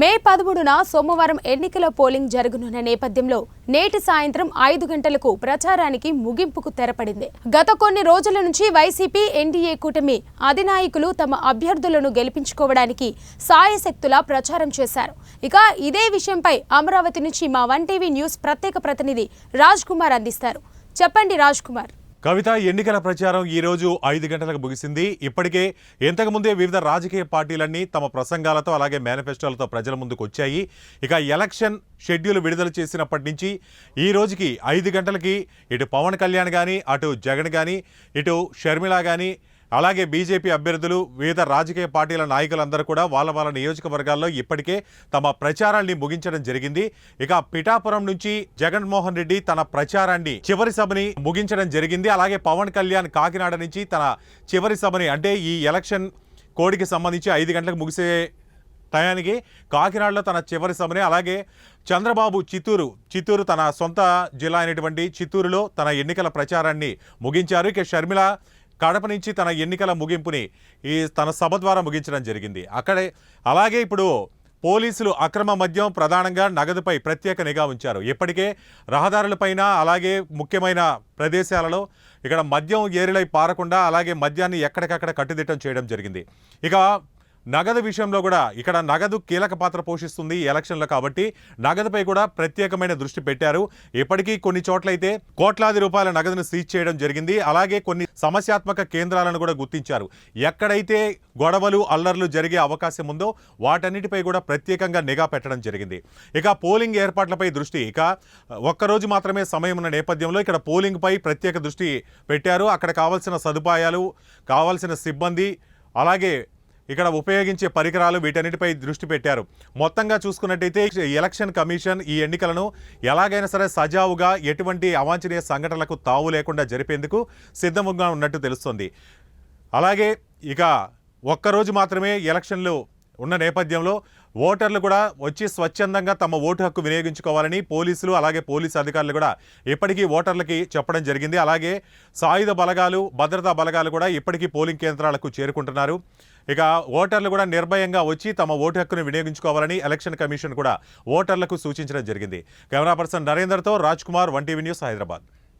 మే పదమూడున సోమవారం ఎన్నికల పోలింగ్ జరగనున్న నేపథ్యంలో నేటి సాయంత్రం ఐదు గంటలకు ప్రచారానికి ముగింపుకు తెరపడింది. గత కొన్ని రోజుల నుంచి వైసీపీ ఎన్డీఏ కూటమి అధినాయకులు తమ అభ్యర్థులను గెలిపించుకోవడానికి సాయశక్తులా ప్రచారం చేశారు. ఇక ఇదే విషయంపై అమరావతి నుంచి మా వన్ టీవీ న్యూస్ ప్రత్యేక ప్రతినిధి రాజ్ కుమార్ అందిస్తారు. చెప్పండి రాజ్ కుమార్. కవిత ఎన్నికల ప్రచారం ఈరోజు ఐదు గంటలకు ముగిసింది. ఇప్పటికే ఇంతకుముందే వివిధ రాజకీయ పార్టీలన్నీ తమ ప్రసంగాలతో అలాగే మేనిఫెస్టోలతో ప్రజల ముందుకు వచ్చాయి. ఇక ఎలక్షన్ షెడ్యూల్ విడుదల చేసినప్పటి నుంచి ఈ రోజుకి ఐదు గంటలకి ఇటు పవన్ కళ్యాణ్ కానీ అటు జగన్ కానీ ఇటు షర్మిల కానీ అలాగే బీజేపీ అభ్యర్థులు వివిధ రాజకీయ పార్టీల నాయకులందరూ కూడా వాళ్ళ వాళ్ళ నియోజకవర్గాల్లో ఇప్పటికే తమ ప్రచారాన్ని ముగించడం జరిగింది. ఇక పిఠాపురం నుంచి జగన్మోహన్ రెడ్డి తన ప్రచారాన్ని చివరి సభని ముగించడం జరిగింది. అలాగే పవన్ కళ్యాణ్ కాకినాడ నుంచి తన చివరి సభని అంటే ఈ ఎలక్షన్ కోడికి సంబంధించి ఐదు గంటలకు ముగిసే టయానికి కాకినాడలో తన చివరి సభని అలాగే చంద్రబాబు చిత్తూరు చిత్తూరు తన సొంత జిల్లా అయినటువంటి చిత్తూరులో తన ఎన్నికల ప్రచారాన్ని ముగించారు. ఇక షర్మిల కడప నుంచి తన ఎన్నికల ముగింపుని ఈ తన సభ ద్వారా ముగించడం జరిగింది. అక్కడే అలాగే ఇప్పుడు పోలీసులు అక్రమ మద్యం ప్రధానంగా నగదుపై ప్రత్యేక నిఘా ఉంచారు. ఇప్పటికే రహదారులపైన అలాగే ముఖ్యమైన ప్రదేశాలలో ఇక్కడ మద్యం ఏరిలై పారకుండా అలాగే మద్యాన్ని ఎక్కడికక్కడ కట్టుదిట్టం చేయడం జరిగింది. ఇక నగదు విషయంలో కూడా ఇక్కడ నగదు కీలక పాత్ర పోషిస్తుంది ఈ ఎలక్షన్లో కాబట్టి నగదుపై కూడా ప్రత్యేకమైన దృష్టి పెట్టారు. ఇప్పటికీ కొన్ని చోట్లయితే కోట్లాది రూపాయల నగదును సీజ్ చేయడం జరిగింది. అలాగే కొన్ని సమస్యాత్మక కేంద్రాలను కూడా గుర్తించారు. ఎక్కడైతే గొడవలు అల్లర్లు జరిగే అవకాశం ఉందో వాటన్నిటిపై కూడా ప్రత్యేకంగా నిఘా పెట్టడం జరిగింది. ఇక పోలింగ్ ఏర్పాట్లపై దృష్టి ఇక ఒక్కరోజు మాత్రమే సమయం ఉన్న నేపథ్యంలో ఇక్కడ పోలింగ్పై ప్రత్యేక దృష్టి పెట్టారు. అక్కడ కావాల్సిన సదుపాయాలు కావాల్సిన సిబ్బంది అలాగే ఇక్కడ ఉపయోగించే పరికరాలు వీటన్నిటిపై దృష్టి పెట్టారు. మొత్తంగా చూసుకున్నట్టయితే ఎలక్షన్ కమిషన్ ఈ ఎన్నికలను ఎలాగైనా సరే సజావుగా ఎటువంటి అవాంఛనీయ సంఘటనలకు తావు లేకుండా జరిపేందుకు సిద్ధముగా ఉన్నట్టు తెలుస్తుంది. అలాగే ఇక ఒక్కరోజు మాత్రమే ఎలక్షన్లు ఉన్న నేపథ్యంలో ఓటర్లు కూడా వచ్చి స్వచ్ఛందంగా తమ ఓటు హక్కు వినియోగించుకోవాలని పోలీసులు అలాగే పోలీసు అధికారులు కూడా ఇప్పటికీ ఓటర్లకి చెప్పడం జరిగింది. అలాగే సాయుధ బలగాలు భద్రతా బలగాలు కూడా ఇప్పటికీ పోలింగ్ కేంద్రాలకు చేరుకుంటున్నారు. ఇక ఓటర్లు కూడా నిర్భయంగా వచ్చి తమ ఓటు హక్కును వినియోగించుకోవాలని ఎలక్షన్ కమిషన్ కూడా ఓటర్లకు సూచించడం జరిగింది. Camera person నరేందర్తో Raj Kumar one TV news Hyderabad.